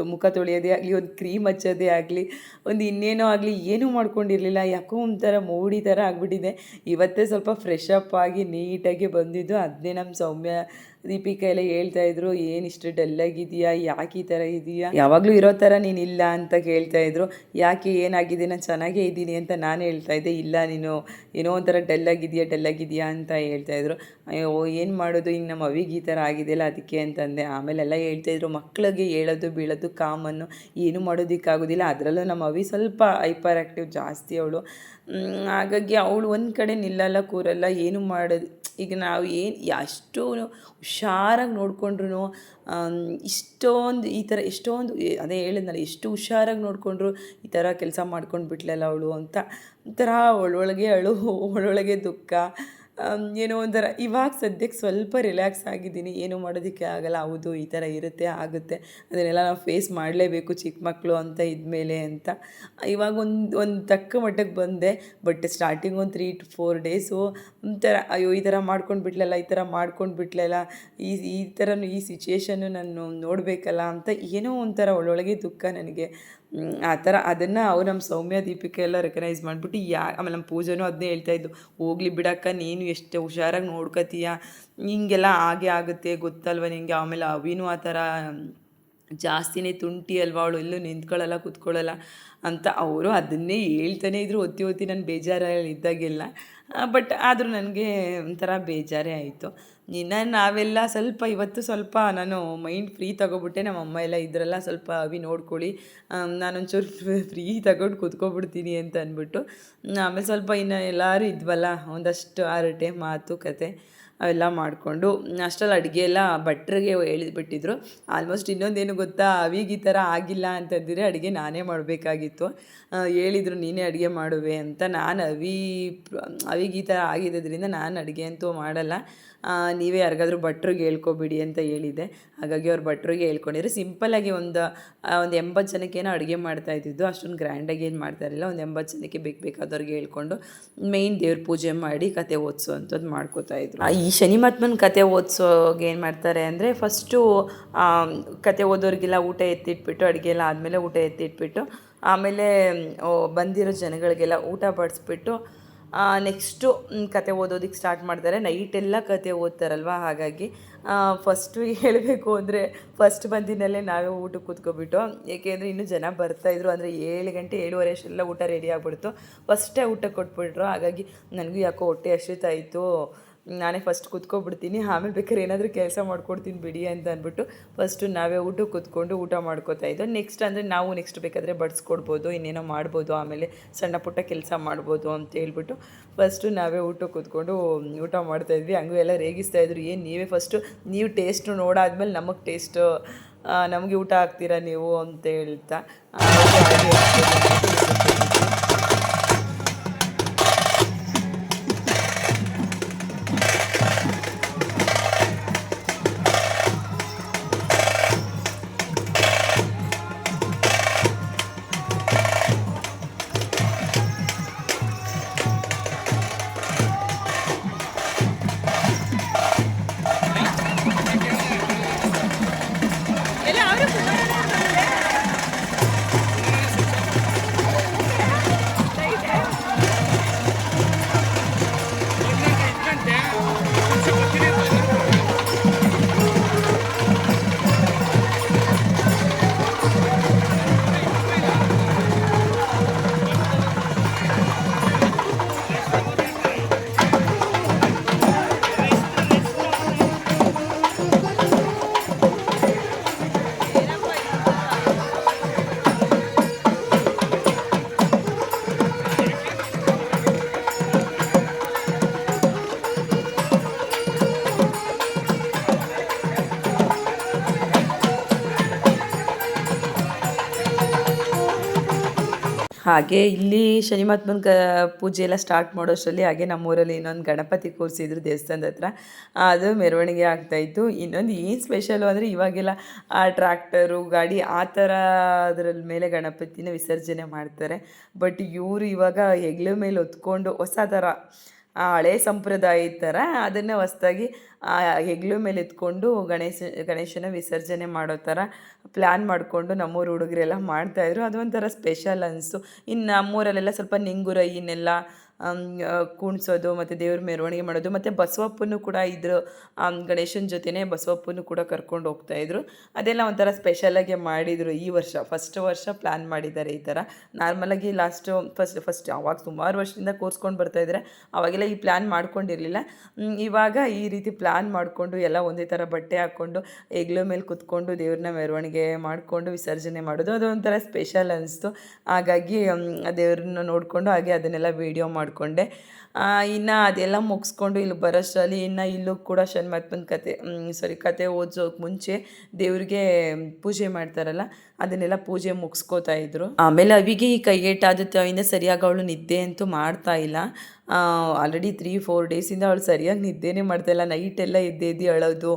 ಮುಖ ತೊಳೆಯೋದೇ ಆಗಲಿ, ಒಂದು ಕ್ರೀಮ್ ಹಚ್ಚೋದೇ ಆಗಲಿ, ಒಂದು ಇನ್ನೇನೋ ಆಗಲಿ, ಏನೂ ಮಾಡ್ಕೊಂಡಿರಲಿಲ್ಲ. ಯಾಕೋ ಒಂಥರ ಮೂಡಿ ಥರ ಆಗಿಬಿಟ್ಟಿದೆ. ಇವತ್ತೇ ಸ್ವಲ್ಪ ಫ್ರೆಶ್ ಅಪ್ ಆಗಿ ನೀಟಾಗಿ ಬಂದಿದ್ದು. ಅದನ್ನೇ ನಮ್ಮ ಸೌಮ್ಯ ದೀಪಿಕಾ ಎಲ್ಲ ಹೇಳ್ತಾ ಇದ್ರು, ಏನು ಇಷ್ಟು ಡಲ್ಲಾಗಿದೆಯಾ ಯಾಕೆ ಈ ಥರ ಇದೆಯಾ? ಯಾವಾಗಲೂ ಇರೋ ಥರ ನೀನು ಇಲ್ಲ ಅಂತ ಕೇಳ್ತಾ ಇದ್ರು. ಯಾಕೆ ಏನಾಗಿದೆ? ನಾನು ಚೆನ್ನಾಗೇ ಇದ್ದೀನಿ ಅಂತ ನಾನು ಹೇಳ್ತಾ ಇದ್ದೆ. ಇಲ್ಲ ನೀನು, ಏನೋ ಒಂಥರ ಡಲ್ಲಾಗಿದೆಯಾ ಡಲ್ಲಾಗಿದೆಯಾ ಅಂತ ಹೇಳ್ತಾ ಇದ್ರು. ಅಯ್ಯೋ, ಏನು ಮಾಡೋದು? ಹಿಂಗೆ ನಮ್ಮ ಅವಿಗೆ ಈ ಥರ ಆಗಿದೆಯಲ್ಲ ಅದಕ್ಕೆ ಅಂತಂದೆ. ಆಮೇಲೆಲ್ಲ ಹೇಳ್ತಾ ಇದ್ರು ಮಕ್ಕಳಿಗೆ ಹೇಳೋದು, ಬೀಳೋದು, ಕಾಮನ್ನು ಏನು ಮಾಡೋದಕ್ಕಾಗೋದಿಲ್ಲ. ಅದರಲ್ಲೂ ನಮ್ಮ ಅವಿ ಸ್ವಲ್ಪ ಹೈಪರ್ ಆ್ಯಕ್ಟಿವ್ ಜಾಸ್ತಿ ಅವಳು. ಹಾಗಾಗಿ ಅವಳು ಒಂದು ಕಡೆ ನಿಲ್ಲಲ್ಲ, ಕೂರಲ್ಲ, ಏನು ಮಾಡೋದು ಈಗ ನಾವು ಏನು ಎಷ್ಟೋ ಹುಷಾರಾಗಿ ನೋಡಿಕೊಂಡ್ರು ಇಷ್ಟೊಂದು, ಈ ಥರ ಎಷ್ಟೊಂದು ಅದೇ ಹೇಳಿದ್ನಲ್ಲ, ಎಷ್ಟು ಹುಷಾರಾಗಿ ನೋಡಿಕೊಂಡ್ರು ಈ ಥರ ಕೆಲಸ ಮಾಡ್ಕೊಂಡು ಬಿಟ್ಲಲ್ಲ ಅವಳು ಅಂತ. ಒಂಥರ ಒಳೊಳಗೆ ಅಳು, ಒಳೊಳಗೆ ದುಃಖ. ಏನೋ ಒಂಥರ. ಇವಾಗ ಸದ್ಯಕ್ಕೆ ಸ್ವಲ್ಪ ರಿಲ್ಯಾಕ್ಸ್ ಆಗಿದ್ದೀನಿ. ಏನೂ ಮಾಡೋದಕ್ಕೆ ಆಗಲ್ಲ. ಹೌದು, ಈ ಥರ ಇರುತ್ತೆ, ಆಗುತ್ತೆ. ಅದನ್ನೆಲ್ಲ ನಾವು ಫೇಸ್ ಮಾಡಲೇಬೇಕು ಚಿಕ್ಕ ಮಕ್ಕಳು ಅಂತ ಇದ್ಮೇಲೆ ಅಂತ. ಇವಾಗ ಒಂದು ಒಂದು ತಕ್ಕ ಮಟ್ಟಕ್ಕೆ ಬಂದೆ. ಬಟ್ ಸ್ಟಾರ್ಟಿಂಗ್ ಒಂದು ತ್ರೀ ಟು ಫೋರ್ ಡೇಸು ಒಂಥರ, ಅಯ್ಯೋ, ಈ ಥರ ಮಾಡ್ಕೊಂಡು ಬಿಟ್ಲಲ್ಲ, ಈ ಥರ ಮಾಡ್ಕೊಂಡು ಬಿಟ್ಲಲ್ಲ, ಈ ಈ ಥರನೂ ಈ ಸಿಚುಯೇಷನ್ನು ನಾನು ನೋಡಬೇಕಲ್ಲ ಅಂತ ಏನೋ ಒಂಥರ ಒಳ್ಳೊಳಗೆ ದುಃಖ ನನಗೆ. ಆ ಥರ ಅದನ್ನು ಅವ್ರು ನಮ್ಮ ಸೌಮ್ಯ, ದೀಪಿಕೆ ಎಲ್ಲ ರೆಕಗ್ನೈಸ್ ಮಾಡಿಬಿಟ್ಟು ಯಾ ಆಮೇಲೆ ನಮ್ಮ ಪೂಜೆನೂ ಅದನ್ನೇ ಹೇಳ್ತಾ ಇದ್ದು ಹೋಗ್ಲಿ ಬಿಡಕ್ಕ, ನೀನು ಎಷ್ಟು ಹುಷಾರಾಗಿ ನೋಡ್ಕೊತೀಯ, ಹಿಂಗೆಲ್ಲ ಹಾಗೆ ಆಗುತ್ತೆ ಗೊತ್ತಲ್ವ ನಿಂಗೆ? ಆಮೇಲೆ ಅವಿನೂ ಆ ಥರ ಜಾಸ್ತಿನೇ ತುಂಟಿ ಅಲ್ವಾ ಅವಳು ಎಲ್ಲೂ ನಿಂತ್ಕೊಳ್ಳಲ್ಲ ಕೂತ್ಕೊಳ್ಳಲ್ಲ ಅಂತ ಅವರು ಅದನ್ನೇ ಹೇಳ್ತಾನೆ ಇದ್ರು, ಒತ್ತಿ ಒತ್ತಿ ನಾನು ಬೇಜಾರಲ್ಲಿ ಇದ್ದಾಗೆಲ್ಲ. ಬಟ್ ಆದರೂ ನನಗೆ ಒಂಥರ ಬೇಜಾರೇ ಆಯಿತು. ಇನ್ನು ನಾವೆಲ್ಲ ಸ್ವಲ್ಪ ಇವತ್ತು ಸ್ವಲ್ಪ ನಾನು ಮೈಂಡ್ ಫ್ರೀ ತಗೊಬಿಟ್ಟೆ, ನಮ್ಮ ಅಮ್ಮ ಎಲ್ಲ ಇದ್ರೆಲ್ಲ ಸ್ವಲ್ಪ ಅವಿ ನೋಡ್ಕೊಳ್ಳಿ. ನಾನೊಂಚೂರು ಫ್ರೀ ತಗೊಂಡು ಕೂತ್ಕೊಬಿಡ್ತೀನಿ ಅಂತ ಅಂದ್ಬಿಟ್ಟು. ಆಮೇಲೆ ಸ್ವಲ್ಪ ಇನ್ನು ಎಲ್ಲರೂ ಇದ್ವಲ್ಲ, ಒಂದಷ್ಟು ಆರಟೆ ಮಾತು, ಕತೆ ಅವೆಲ್ಲ ಮಾಡಿಕೊಂಡು ಅಷ್ಟರಲ್ಲಿ ಅಡುಗೆ ಎಲ್ಲ ಭಟ್ರಿಗೆ ಹೇಳಿಬಿಟ್ಟಿದ್ರು. ಆಲ್ಮೋಸ್ಟ್ ಇನ್ನೊಂದೇನು ಗೊತ್ತಾ, ಅವಿಗೆ ಈ ಥರ ಆಗಿಲ್ಲ ಅಂತಂದರೆ ಅಡುಗೆ ನಾನೇ ಮಾಡಬೇಕಾಗಿತ್ತು. ಹೇಳಿದರು, ನೀನೇ ಅಡುಗೆ ಮಾಡುವೆ ಅಂತ. ನಾನು ಅವಿ, ಅವಿಗೆ ಈ ಥರ ಆಗಿದ್ದರಿಂದ ನಾನು ಅಡುಗೆ ಅಂತೂ ಮಾಡಲ್ಲ. ನೀವೇ ಯಾರಿಗಾದ್ರೂ ಭಟ್ರಿಗೆ ಹೇಳ್ಕೊಬಿಡಿ ಅಂತ ಹೇಳಿದ್ದೆ. ಹಾಗಾಗಿ ಅವ್ರು ಭಟ್ರಿಗೆ ಹೇಳ್ಕೊಂಡಿದ್ರು. ಸಿಂಪಲ್ಲಾಗಿ ಒಂದು ಒಂದು ಎಂಬತ್ತು ಜನಕ್ಕೇನೋ ಅಡುಗೆ ಮಾಡ್ತಾ ಇದ್ದಿದ್ದು, ಅಷ್ಟೊಂದು ಗ್ರ್ಯಾಂಡಾಗಿ ಏನು ಮಾಡ್ತಾ ಇರಲಿಲ್ಲ. ಒಂದು ಎಂಬತ್ತು ಜನಕ್ಕೆ ಬೇಕು, ಬೇಕಾದವ್ರಿಗೆ ಹೇಳ್ಕೊಂಡು ಮೇಯ್ನ್ ದೇವ್ರ ಪೂಜೆ ಮಾಡಿ ಕತೆ ಓದಿಸೋ ಅಂಥದ್ದು ಮಾಡ್ಕೋತಾ ಇದ್ರು. ಈ ಶನಿ ಮಹಾತ್ಮನ ಕತೆ ಓದಿಸೋಗೆ ಏನು ಮಾಡ್ತಾರೆ ಅಂದರೆ ಫಸ್ಟು ಕತೆ ಓದೋರಿಗೆಲ್ಲ ಊಟ ಎತ್ತಿಟ್ಬಿಟ್ಟು, ಅಡುಗೆ ಎಲ್ಲ ಆದಮೇಲೆ ಊಟ ಎತ್ತಿಟ್ಬಿಟ್ಟು, ಆಮೇಲೆ ಬಂದಿರೋ ಜನಗಳಿಗೆಲ್ಲ ಊಟ ಬಡಿಸ್ಬಿಟ್ಟು ನೆಕ್ಸ್ಟು ಕತೆ ಓದೋದಕ್ಕೆ ಸ್ಟಾರ್ಟ್ ಮಾಡ್ತಾರೆ. ನೈಟೆಲ್ಲ ಕತೆ ಓದ್ತಾರಲ್ವ? ಹಾಗಾಗಿ ಫಸ್ಟು ಹೇಳಬೇಕು ಅಂದರೆ ಫಸ್ಟ್ ಬಂದಿನಲ್ಲೇ ನಾವೇ ಊಟಕ್ಕೆ ಕೂತ್ಕೊಬಿಟ್ಟು ಏಕೆಂದರೆ ಇನ್ನೂ ಜನ ಬರ್ತಾಯಿದ್ರು ಅಂದರೆ ಏಳು ಗಂಟೆ, ಏಳುವರೆ ಅಷ್ಟೆಲ್ಲ ಊಟ ರೆಡಿ ಆಗ್ಬಿಡ್ತು. ಫಸ್ಟೇ ಊಟ ಕೊಟ್ಬಿಟ್ರು. ಹಾಗಾಗಿ, ನನಗೂ ಯಾಕೋ ಹೊಟ್ಟೆ ಹಸಿತಾಯಿತು ನಾನೇ ಫಸ್ಟ್ ಕೂತ್ಕೊಬಿಡ್ತೀನಿ, ಆಮೇಲೆ ಬೇಕಾದ್ರೆ ಏನಾದರೂ ಕೆಲಸ ಮಾಡ್ಕೊಡ್ತೀನಿ ಬಿಡಿ ಅಂತ ಅಂದ್ಬಿಟ್ಟು ಫಸ್ಟು ನಾವೇ ಊಟ ಕೂತ್ಕೊಂಡು ಊಟ ಮಾಡ್ಕೋತಾ ಇದ್ದೋ ನೆಕ್ಸ್ಟ್ ಅಂದರೆ ನಾವು ನೆಕ್ಸ್ಟ್ ಬೇಕಾದರೆ ಬಡಿಸ್ಕೊಡ್ಬೋದು ಇನ್ನೇನೋ ಮಾಡ್ಬೋದು, ಆಮೇಲೆ ಸಣ್ಣ ಪುಟ್ಟ ಕೆಲಸ ಮಾಡ್ಬೋದು ಅಂತ ಹೇಳ್ಬಿಟ್ಟು ಫಸ್ಟು ನಾವೇ ಊಟ ಕೂತ್ಕೊಂಡು ಊಟ ಮಾಡ್ತಾಯಿದ್ವಿ ಹಂಗೂ ಎಲ್ಲ ರೇಗಿಸ್ತಾ ಇದ್ರು, ಏನು ನೀವೇ ಫಸ್ಟು ನೀವು ಟೇಸ್ಟ್ ನೋಡಾದ್ಮೇಲೆ ನಮಗೆ ಟೇಸ್ಟು ನಮಗೆ ಊಟ ಹಾಕ್ತೀರಾ ನೀವು ಅಂತ ಹೇಳ್ತಾ ಹಾಗೆ ಇಲ್ಲಿ ಶನಿ ಮಹಾತ್ಮನ ಗ ಪೂಜೆ ಎಲ್ಲ ಸ್ಟಾರ್ಟ್ ಮಾಡೋಷ್ಟರಲ್ಲಿ ಹಾಗೆ ನಮ್ಮೂರಲ್ಲಿ ಇನ್ನೊಂದು ಗಣಪತಿ ಕೂರಿಸಿದ್ರು ದೇವಸ್ಥಾನದ ಹತ್ರ. ಅದು ಮೆರವಣಿಗೆ ಆಗ್ತಾಯಿತ್ತು ಇನ್ನೊಂದು ಏನು ಸ್ಪೆಷಲು ಅಂದರೆ ಇವಾಗೆಲ್ಲ ಆ ಟ್ರ್ಯಾಕ್ಟರು ಗಾಡಿ ಆ ಥರ ಅದರ ಮೇಲೆ ಗಣಪತಿನ ವಿಸರ್ಜನೆ ಮಾಡ್ತಾರೆ. ಬಟ್ ಇವರು ಇವಾಗ ಹೆಗ್ಲ ಮೇಲೆ ಹೊತ್ಕೊಂಡು ಹೊಸ ಥರ ಆ ಹಳೆ ಸಂಪ್ರದಾಯ ಥರ ಅದನ್ನು ಹೊಸ್ದಾಗಿ ಹೆಗ್ಲು ಮೇಲೆ ಎತ್ಕೊಂಡು ಗಣೇಶ, ಗಣೇಶನ ವಿಸರ್ಜನೆ ಮಾಡೋ ಥರ ಪ್ಲ್ಯಾನ್ ಮಾಡಿಕೊಂಡು ನಮ್ಮೂರು ಹುಡುಗರೆಲ್ಲ ಮಾಡ್ತಾಯಿದ್ರು ಅದು ಒಂಥರ ಸ್ಪೆಷಲ್ ಅನಿಸ್ತು. ಇನ್ನು ನಮ್ಮೂರಲ್ಲೆಲ್ಲ ಸ್ವಲ್ಪ ನಿಂಗುರೈನೆಲ್ಲ ಕುಣಿಸೋದು ಮತ್ತು ದೇವ್ರ ಮೆರವಣಿಗೆ ಮಾಡೋದು, ಮತ್ತು ಬಸವಪ್ಪನೂ ಕೂಡ ಇದ್ರು. ಗಣೇಶನ ಜೊತೆನೇ ಬಸವಪ್ಪನ್ನು ಕೂಡ ಕರ್ಕೊಂಡು ಹೋಗ್ತಾ ಇದ್ರು. ಅದೆಲ್ಲ ಒಂಥರ ಸ್ಪೆಷಲಾಗಿ ಮಾಡಿದರು ಈ ವರ್ಷ. ಫಸ್ಟ್ ವರ್ಷ ಪ್ಲ್ಯಾನ್ ಮಾಡಿದ್ದಾರೆ ಈ ಥರ ನಾರ್ಮಲಾಗಿ ಲಾಸ್ಟು ಫಸ್ಟ್ ಫಸ್ಟ್ ಅವಾಗ ಸುಮಾರು ವರ್ಷದಿಂದ ಕೂರಿಸ್ಕೊಂಡು ಬರ್ತಾಯಿದ್ರೆ ಅವಾಗೆಲ್ಲ ಈ ಪ್ಲ್ಯಾನ್ ಮಾಡ್ಕೊಂಡಿರಲಿಲ್ಲ. ಇವಾಗ ಈ ರೀತಿ ಪ್ಲ್ಯಾನ್ ಮಾಡಿಕೊಂಡು ಎಲ್ಲ ಒಂದೇ ಥರ ಬಟ್ಟೆ ಹಾಕ್ಕೊಂಡು ಹೆಗ್ಲ ಮೇಲೆ ಕುತ್ಕೊಂಡು ದೇವ್ರನ್ನ ಮೆರವಣಿಗೆ ಮಾಡಿಕೊಂಡು ವಿಸರ್ಜನೆ ಮಾಡೋದು, ಅದು ಒಂಥರ ಸ್ಪೆಷಲ್ ಅನ್ನಿಸ್ತು ಹಾಗಾಗಿ ದೇವ್ರನ್ನ ನೋಡಿಕೊಂಡು ಹಾಗೆ ಅದನ್ನೆಲ್ಲ ವೀಡಿಯೋ ಮಾಡಿಕೊಂಡೆ. ಇನ್ನು ಅದೆಲ್ಲ ಮುಗಿಸ್ಕೊಂಡು ಇಲ್ಲಿ ಬರೋಷ್ಟರಲ್ಲಿ ಇನ್ನು ಇಲ್ಲೂ ಕೂಡ ಶನ್ಮಾತ್ಮನ ಕತೆ ಸಾರಿ ಕತೆ ಓದಿಸೋಕೆ ಮುಂಚೆ ದೇವ್ರಿಗೆ ಪೂಜೆ ಮಾಡ್ತಾರಲ್ಲ, ಅದನ್ನೆಲ್ಲ ಪೂಜೆ ಮುಗಿಸ್ಕೋತಾ ಇದ್ರು. ಆಮೇಲೆ ಅವಿಗೆ ಈ ಕೈಗೇಟಾದ ಸರಿಯಾಗಿ ಅವಳು ನಿದ್ದೆ ಅಂತೂ ಮಾಡ್ತಾ ಇಲ್ಲ. ಆಲ್ರೆಡಿ ತ್ರೀ ಫೋರ್ ಡೇಸಿಂದ ಅವಳು ಸರಿಯಾಗಿ ನಿದ್ದೆನೇ ಮಾಡ್ತಾಯಿಲ್ಲ ನೈಟೆಲ್ಲ ಎದ್ದೆದ್ದು ಅಳೋದು.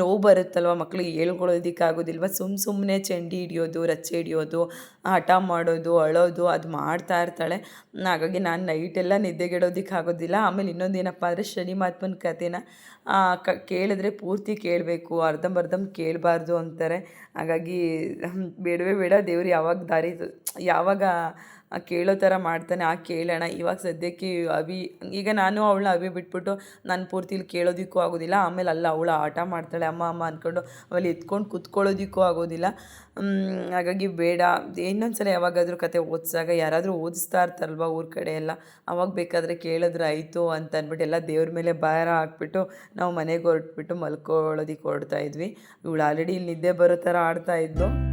ನೋವು ಬರುತ್ತಲ್ವ ಮಕ್ಳಿಗೆ ಹೇಳ್ಕೊಳ್ಳೋದಕ್ಕಾಗೋದಿಲ್ವ ಸುಮ್ಮ ಸುಮ್ಮನೆ ಚೆಂಡಿ ಹಿಡಿಯೋದು, ರಚ್ಚೆ ಹಿಡಿಯೋದು, ಹಠ ಮಾಡೋದು, ಅಳೋದು, ಅದು ಮಾಡ್ತಾ ಇರ್ತಾಳೆ. ಹಾಗಾಗಿ ನಾನು ನೈಟೆಲ್ಲ ನಿದ್ದೆಗೆಡೋದಕ್ಕಾಗೋದಿಲ್ಲ ಆಮೇಲೆ ಇನ್ನೊಂದು ಏನಪ್ಪ ಅಂದರೆ ಶನಿ ಮಹಾತ್ಮನ ಕಥೆನ ಕ, ಕೇಳಿದ್ರೆ ಪೂರ್ತಿ ಕೇಳಬೇಕು. ಅರ್ಧಂಬರ್ಧಂ ಕೇಳಬಾರ್ದು ಅಂತಾರೆ. ಹಾಗಾಗಿ ಬೇಡವೇ ಬೇಡ. ದೇವ್ರು ಯಾವಾಗ ದಾರಿ, ಯಾವಾಗ ಕೇಳೋ ಥರ ಮಾಡ್ತಾನೆ, ಆ ಕೇಳೋಣ, ಇವಾಗ ಸದ್ಯಕ್ಕೆ ಅವಿ ಈಗ ನಾನು ಅವಳನ್ನ ಅವಿ ಬಿಟ್ಬಿಟ್ಟು ನಾನು ಪೂರ್ತಿ ಇಲ್ಲಿ ಕೇಳೋದಕ್ಕೂ ಆಗೋದಿಲ್ಲ, ಆಮೇಲೆ ಅಲ್ಲ ಅವಳು ಆಟ ಮಾಡ್ತಾಳೆ, ಅಮ್ಮ ಅಮ್ಮ ಅಂದ್ಕೊಂಡು ಅವಳು ಎತ್ಕೊಂಡು ಕುತ್ಕೊಳ್ಳೋದಕ್ಕೂ ಆಗೋದಿಲ್ಲ. ಹಾಗಾಗಿ ಬೇಡ ಇನ್ನೊಂದು ಸಲ ಯಾವಾಗಾದರೂ ಕತೆ ಓದಿಸಾಗ, ಯಾರಾದರೂ ಓದಿಸ್ತಾ ಇರ್ತಾರಲ್ವ ಊರ ಕಡೆ ಎಲ್ಲ, ಅವಾಗ ಬೇಕಾದರೆ ಕೇಳಿದ್ರೆ ಆಯಿತು ಅಂತ ಅಂದ್ಬಿಟ್ಟು ಎಲ್ಲ ದೇವ್ರ ಮೇಲೆ ಭಾರ ಹಾಕ್ಬಿಟ್ಟು ನಾವು ಮನೆಗೆ ಹೊರಟ್ಬಿಟ್ಟು ಮಲ್ಕೊಳ್ಳೋದಕ್ಕೆ ಹೊರಡ್ತಾ ಇದ್ವಿ. ಇವಳು ಆಲ್ರೆಡಿ ಇಲ್ಲಿ ನಿದ್ದೆ ಬರೋ ಥರ ಆಡ್ತಾ ಇದ್ಲು.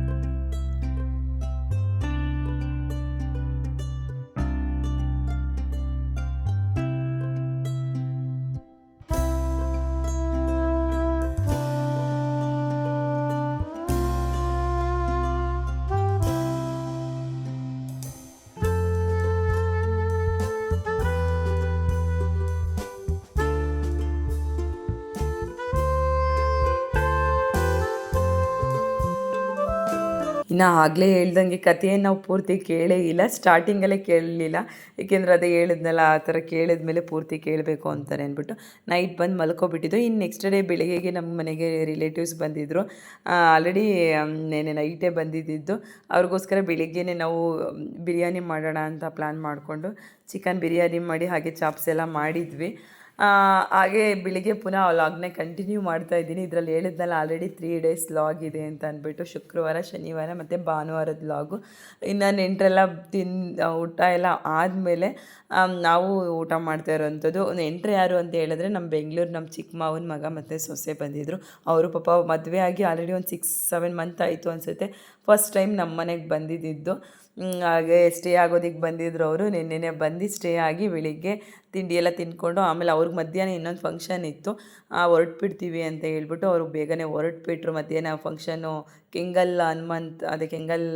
ಇನ್ನು ಆಗಲೇ ಹೇಳ್ದಂಗೆ ಕಥೆಯನ್ನು ನಾವು ಪೂರ್ತಿ ಕೇಳೇ ಇಲ್ಲ ಸ್ಟಾರ್ಟಿಂಗಲ್ಲೇ ಕೇಳಲಿಲ್ಲ. ಏಕೆಂದರೆ ಅದೇ ಹೇಳಿದ್ನಲ್ಲ, ಆ ಥರ ಕೇಳಿದ ಮೇಲೆ ಪೂರ್ತಿ ಕೇಳಬೇಕು ಅಂತಾರೆ ಅಂದ್ಬಿಟ್ಟು ನೈಟ್ ಬಂದು ಮಲ್ಕೊಬಿಟ್ಟಿದ್ದು. ಇನ್ನು ನೆಕ್ಸ್ಟ್ ಡೇ ಬೆಳಿಗ್ಗೆಗೆ ನಮ್ಮ ಮನೆಗೆ ರಿಲೇಟಿವ್ಸ್ ಬಂದಿದ್ದರು ಆಲ್ರೆಡಿ ನೆನೆ ನೈಟೇ ಬಂದಿದ್ದಿದ್ದು. ಅವ್ರಿಗೋಸ್ಕರ ಬೆಳಿಗ್ಗೆನೇ ನಾವು ಬಿರಿಯಾನಿ ಮಾಡೋಣ ಅಂತ ಪ್ಲ್ಯಾನ್ ಮಾಡಿಕೊಂಡು ಚಿಕನ್ ಬಿರಿಯಾನಿ ಮಾಡಿ ಹಾಗೆ ಚಾಪ್ಸ್ ಎಲ್ಲ ಮಾಡಿದ್ವಿ. ಹಾಗೆ ಬೆಳಿಗ್ಗೆ ಪುನಃ ಲಾಗ್ನೇ ಕಂಟಿನ್ಯೂ ಮಾಡ್ತಾ ಇದ್ದೀನಿ. ಇದರಲ್ಲಿ ಹೇಳಿದ್ನಲ್ಲ ಆಲ್ರೆಡಿ ತ್ರೀ ಡೇಸ್ ಲಾಗ್ ಇದೆ ಅಂತ ಅಂದ್ಬಿಟ್ಟು ಶುಕ್ರವಾರ, ಶನಿವಾರ ಮತ್ತು ಭಾನುವಾರದ ಲಾಗು. ಇನ್ನು ನೆಂಟರೆಲ್ಲ ತಿನ್, ಊಟ ಎಲ್ಲ ಆದಮೇಲೆ ನಾವು ಊಟ ಮಾಡ್ತಾ ಇರೋವಂಥದ್ದು ನೆಂಟ್ರು ಯಾರು ಅಂತ ಹೇಳಿದ್ರೆ ನಮ್ಮ ಬೆಂಗಳೂರು ನಮ್ಮ ಚಿಕ್ಕ ಮಗ ಮತ್ತು ಸೊಸೆ ಬಂದಿದ್ದರು ಅವರು ಪಾಪ ಮದುವೆ ಆಗಿ ಆಲ್ರೆಡಿ ಒಂದು ಸಿಕ್ಸ್ ಸೆವೆನ್ ಮಂತ್ ಆಯಿತು ಅನಿಸುತ್ತೆ. ಫಸ್ಟ್ ಟೈಮ್ ನಮ್ಮ ಮನೆಗೆ ಬಂದಿದ್ದಿದ್ದು ಹಾಗೆ ಸ್ಟೇ ಆಗೋದಕ್ಕೆ ಬಂದಿದ್ರು ಅವರು. ನಿನ್ನೆನೆ ಬಂದು ಸ್ಟೇ ಆಗಿ ಬೆಳಿಗ್ಗೆ ತಿಂಡಿ ಎಲ್ಲ ತಿಂದ್ಕೊಂಡು ಆಮೇಲೆ ಅವ್ರಿಗೆ ಮಧ್ಯಾಹ್ನ ಇನ್ನೊಂದು ಫಂಕ್ಷನ್ ಇತ್ತು. ಹೊರಟ್ಬಿಡ್ತೀವಿ ಅಂತ ಹೇಳ್ಬಿಟ್ಟು ಅವರು ಬೇಗನೆ ಹೊರಟ್ಬಿಟ್ರು ಮಧ್ಯಾಹ್ನ ಫಂಕ್ಷನ್ನು ಕೆಂಗಲ್ ಹನುಮಂತ್, ಅದೇ ಕೆಂಗಲ್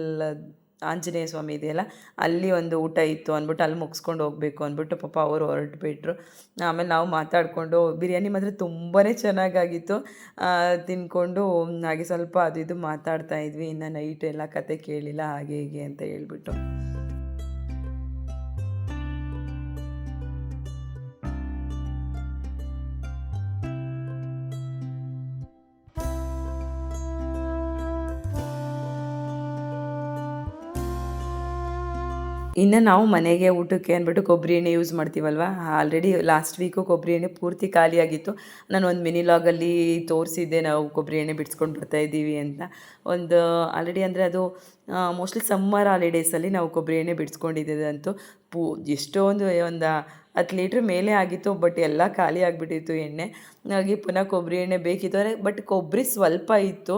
ಆಂಜನೇಯ ಸ್ವಾಮಿ ಇದೆಯಲ್ಲ, ಅಲ್ಲಿ ಒಂದು ಊಟ ಇತ್ತು ಅಂದ್ಬಿಟ್ಟು ಅಲ್ಲಿ ಮುಗಿಸ್ಕೊಂಡು ಹೋಗಬೇಕು ಅಂದ್ಬಿಟ್ಟು ಪಾಪ ಅವರು ಹೊರಟುಬಿಟ್ರು. ಆಮೇಲೆ ನಾವು ಮಾತಾಡಿಕೊಂಡು ಬಿರಿಯಾನಿ ಮಾತ್ರ ತುಂಬಾ ಚೆನ್ನಾಗಾಗಿತ್ತು. ತಿಂದ್ಕೊಂಡು ಹಾಗೆ ಸ್ವಲ್ಪ ಅದು ಇದು ಮಾತಾಡ್ತಾ ಇದ್ವಿ, ಇನ್ನು ನೈಟ್ ಎಲ್ಲ ಕತೆ ಕೇಳಿಲ್ಲ, ಹಾಗೆ ಹೀಗೆ ಅಂತ ಹೇಳ್ಬಿಟ್ಟು. ಇನ್ನು ನಾವು ಮನೆಗೆ ಊಟಕ್ಕೆ ಅಂದ್ಬಿಟ್ಟು ಕೊಬ್ಬರಿ ಎಣ್ಣೆ ಯೂಸ್ ಮಾಡ್ತೀವಲ್ವ? ಆಲ್ರೆಡಿ ಲಾಸ್ಟ್ ವೀಕು ಕೊಬ್ಬರಿ ಎಣ್ಣೆ ಪೂರ್ತಿ ಖಾಲಿಯಾಗಿತ್ತು ನಾನು ಒಂದು ಮಿನಿ ಲಾಗಲ್ಲಿ ತೋರಿಸಿದ್ದೆ ನಾವು ಕೊಬ್ಬರಿ ಎಣ್ಣೆ ಬಿಡಿಸ್ಕೊಂಡು ಬರ್ತಾಯಿದ್ದೀವಿ ಅಂತ. ಒಂದು ಆಲ್ರೆಡಿ ಅಂದರೆ ಅದು ಮೋಸ್ಟ್ಲಿ ಸಮ್ಮರ್ ಹಾಲಿಡೇಸಲ್ಲಿ ನಾವು ಕೊಬ್ಬರಿ ಎಣ್ಣೆ ಬಿಡಿಸ್ಕೊಂಡಿದ್ದೆ ಅಂತೂ ಪೂ ಎಷ್ಟೊಂದು ಒಂದು ಹತ್ತು ಲೀಟ್ರ್ ಮೇಲೆ ಆಗಿತ್ತು, ಬಟ್ ಎಲ್ಲ ಖಾಲಿ ಆಗಿಬಿಟ್ಟಿತ್ತು ಎಣ್ಣೆ. ಹಾಗಾಗಿ ಪುನಃ ಕೊಬ್ಬರಿ ಎಣ್ಣೆ ಬೇಕಿತ್ತು. ಅಂದರೆ ಬಟ್ ಕೊಬ್ಬರಿ ಸ್ವಲ್ಪ ಇತ್ತು.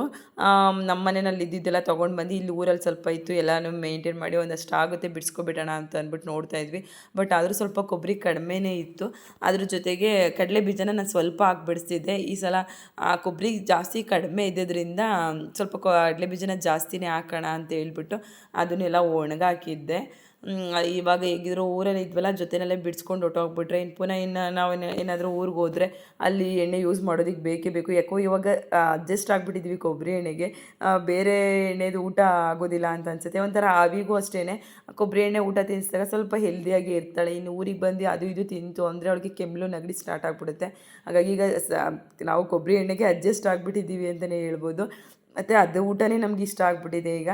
ನಮ್ಮ ಮನೆಯಲ್ಲಿ ಇದ್ದಿದ್ದೆಲ್ಲ ತೊಗೊಂಡು ಬಂದು ಇಲ್ಲಿ ಊರಲ್ಲಿ ಸ್ವಲ್ಪ ಇತ್ತು. ಎಲ್ಲನೂ ಮೇಂಟೈನ್ ಮಾಡಿ ಒಂದಷ್ಟು ಆಗುತ್ತೆ, ಬಿಡಿಸ್ಕೊಬಿಡೋಣ ಅಂತ ಅಂದ್ಬಿಟ್ಟು ನೋಡ್ತಾ ಇದ್ವಿ. ಬಟ್ ಆದರೂ ಸ್ವಲ್ಪ ಕೊಬ್ಬರಿ ಕಡಿಮೆನೇ ಇತ್ತು. ಅದ್ರ ಜೊತೆಗೆ ಕಡಲೆ ಬೀಜನ ನಾನು ಸ್ವಲ್ಪ ಹಾಕಿ ಬಿಡಿಸ್ತಿದ್ದೆ. ಈ ಸಲ, ಆ, ಕೊಬ್ಬರಿ ಜಾಸ್ತಿ ಕಡಿಮೆ ಇದ್ದಿದ್ದರಿಂದ ಸ್ವಲ್ಪ ಕಡಲೆ ಬೀಜನ ಜಾಸ್ತಿನೇ ಹಾಕೋಣ ಅಂತ ಹೇಳ್ಬಿಟ್ಟು ಅದನ್ನೆಲ್ಲ ಒಣಗಾಕಿದ್ದೆ. ಇವಾಗ ಹೇಗಿದ್ರು ಊರಲ್ಲಿ ಇದ್ವಲ್ಲ, ಜೊತೆನಲ್ಲೇ ಬಿಡಿಸ್ಕೊಂಡು ಹೊಟ್ಟೋಗ್ಬಿಟ್ರೆ ಇನ್ನು ಪುನಃ ಇನ್ನು ನಾವು ಏನಾದರೂ ಊರಿಗೆ ಹೋದರೆ ಅಲ್ಲಿ ಎಣ್ಣೆ ಯೂಸ್ ಮಾಡೋದಕ್ಕೆ ಬೇಕೇ ಬೇಕು. ಯಾಕೋ ಇವಾಗ ಅಡ್ಜಸ್ಟ್ ಆಗಿಬಿಟ್ಟಿದ್ವಿ ಕೊಬ್ಬರಿ ಎಣ್ಣೆಗೆ. ಬೇರೆ ಎಣ್ಣೆದು ಊಟ ಆಗೋದಿಲ್ಲ ಅಂತ ಅನ್ಸುತ್ತೆ. ಒಂಥರ ಆವಿಗೂ ಅಷ್ಟೇ ಕೊಬ್ಬರಿ ಎಣ್ಣೆ ಊಟ ತಿನ್ನಿಸಿದಾಗ ಸ್ವಲ್ಪ ಹೆಲ್ದಿಯಾಗಿ ಇರ್ತಾಳೆ. ಇನ್ನು ಊರಿಗೆ ಬಂದು ಅದು ಇದು ತಿಂತು ಅಂದರೆ ಅವಳಿಗೆ ಕೆಮ್ಮಲು ನಗಡಿ ಸ್ಟಾರ್ಟ್ ಆಗಿಬಿಡುತ್ತೆ. ಹಾಗಾಗಿ ಈಗ ನಾವು ಕೊಬ್ಬರಿ ಎಣ್ಣೆಗೆ ಅಡ್ಜಸ್ಟ್ ಆಗಿಬಿಟ್ಟಿದ್ದೀವಿ ಅಂತಲೇ ಹೇಳ್ಬೋದು. ಮತ್ತು ಅದು ಊಟನೇ ನಮ್ಗೆ ಇಷ್ಟ ಆಗಿಬಿಟ್ಟಿದೆ ಈಗ.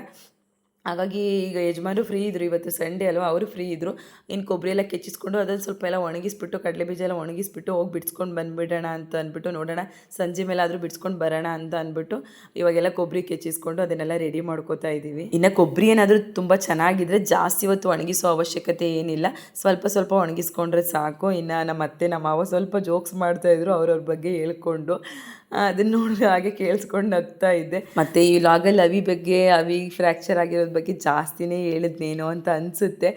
ಹಾಗಾಗಿ ಈಗ ಯಜಮಾನರು ಫ್ರೀ ಇದ್ರು ಇವತ್ತು ಸಂಡೇ ಅಲ್ವಾ, ಅವರು ಫ್ರೀ ಇದ್ದರು ಇನ್ನು ಕೊಬ್ಬರಿ ಎಲ್ಲ ಕೆಚ್ಚಿಸ್ಕೊಂಡು ಅದನ್ನು ಸ್ವಲ್ಪ ಎಲ್ಲ ಒಣಗಿಸ್ಬಿಟ್ಟು, ಕಡಲೆ ಬೀಜ ಎಲ್ಲ ಒಣಗಿಸ್ಬಿಟ್ಟು ಹೋಗಿ ಬಿಡ್ಸ್ಕೊಂಡು ಬಂದುಬಿಡೋಣ ಅಂತ ಅಂದ್ಬಿಟ್ಟು, ನೋಡೋಣ ಸಂಜೆ ಮೇಲೆ ಆದರೂ ಬಿಡ್ಸ್ಕೊಂಡು ಬರೋಣ ಅಂತ ಅಂದ್ಬಿಟ್ಟು ಇವಾಗೆಲ್ಲ ಕೊಬ್ಬರಿ ಕೆಚ್ಚಿಸ್ಕೊಂಡು ಅದನ್ನೆಲ್ಲ ರೆಡಿ ಮಾಡ್ಕೋತಾ ಇದ್ದೀವಿ ಇನ್ನು ಕೊಬ್ಬರಿ ಏನಾದರೂ ತುಂಬ ಚೆನ್ನಾಗಿದ್ರೆ ಜಾಸ್ತಿ ಹೊತ್ತು ಒಣಗಿಸೋ ಅವಶ್ಯಕತೆ ಏನಿಲ್ಲ. ಸ್ವಲ್ಪ ಸ್ವಲ್ಪ ಒಣಗಿಸ್ಕೊಂಡ್ರೆ ಸಾಕು. ಇನ್ನು ನಮ್ಮ ಅತ್ತೆ ನಮ್ಮ ಮಾವ ಸ್ವಲ್ಪ ಜೋಕ್ಸ್ ಮಾಡ್ತಾಯಿದ್ರು ಅವ್ರವ್ರ ಬಗ್ಗೆ ಹೇಳ್ಕೊಂಡು. ಅದನ್ನ ನೋಡಿ ಹಾಗೆ ಕೇಳಿಸ್ಕೊಂಡು ನಗ್ತಾ ಇದ್ದೆ. ಮತ್ತು ಈ ಲಾಗಲ್ ಅವಿ ಬಗ್ಗೆ, ಅವಿ ಫ್ರ್ಯಾಕ್ಚರ್ ಆಗಿರೋದ್ರ ಬಗ್ಗೆ ಜಾಸ್ತಿನೇ ಹೇಳಿದ್ನೇನೋ ಅಂತ ಅನಿಸುತ್ತೆ.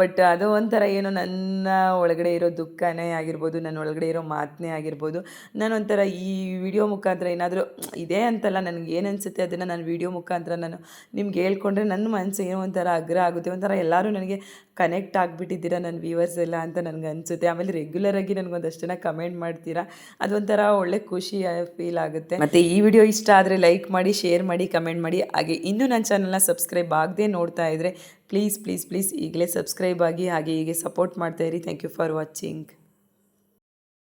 ಬಟ್ ಅದು ಒಂಥರ ಏನೋ ನನ್ನ ಒಳಗಡೆ ಇರೋ ದುಃಖನೇ ಆಗಿರ್ಬೋದು, ನನ್ನ ಒಳಗಡೆ ಇರೋ ಮಾತನೇ ಆಗಿರ್ಬೋದು. ನಾನು ಒಂಥರ ಈ ವಿಡಿಯೋ ಮುಖಾಂತರ ಏನಾದರೂ ಇದೆ ಅಂತಲ್ಲ, ನನಗೆ ಏನು ಅನಿಸುತ್ತೆ ಅದನ್ನು ನಾನು ವಿಡಿಯೋ ಮುಖಾಂತರ ನಾನು ನಿಮ್ಗೆ ಹೇಳ್ಕೊಂಡ್ರೆ ನನ್ನ ಮನಸ್ಸು ಏನೋ ಒಂಥರ ಅಗ್ರ ಆಗುತ್ತೆ. ಒಂಥರ ಎಲ್ಲರೂ ನನಗೆ ಕನೆಕ್ಟ್ ಆಗಿಬಿಟ್ಟಿದ್ದೀರಾ ನನ್ನ ವ್ಯೂವರ್ಸ್ ಎಲ್ಲ ಅಂತ ನನಗೆ ಅನಿಸುತ್ತೆ. ಆಮೇಲೆ ರೆಗ್ಯುಲರಾಗಿ ನನಗೊಂದಷ್ಟು ಜನ ಕಮೆಂಟ್ ಮಾಡ್ತೀರಾ ಅದೊಂಥರ ಒಳ್ಳೆ ಖುಷಿ ಫೀಲ್ ಆಗುತ್ತೆ. ಮತ್ತೆ ಈ ವಿಡಿಯೋ ಇಷ್ಟ ಆದರೆ ಲೈಕ್ ಮಾಡಿ ಶೇರ್ ಮಾಡಿ ಕಮೆಂಟ್ ಮಾಡಿ. ಹಾಗೆ ಇನ್ನೂ ನನ್ನ ಚಾನಲ್ನ ಸಬ್ಸ್ಕ್ರೈಬ್ ಆಗದೆ ನೋಡ್ತಾ ಇದ್ರೆ ಪ್ಲೀಸ್ ಪ್ಲೀಸ್ ಪ್ಲೀಸ್ ಈಗಲೇ ಸಬ್ಸ್ಕ್ರೈಬ್ ಆಗಿ ಹಾಗೆ ಹೀಗೆ ಸಪೋರ್ಟ್ ಮಾಡ್ತಾ ಇರಿ. Thank you for watching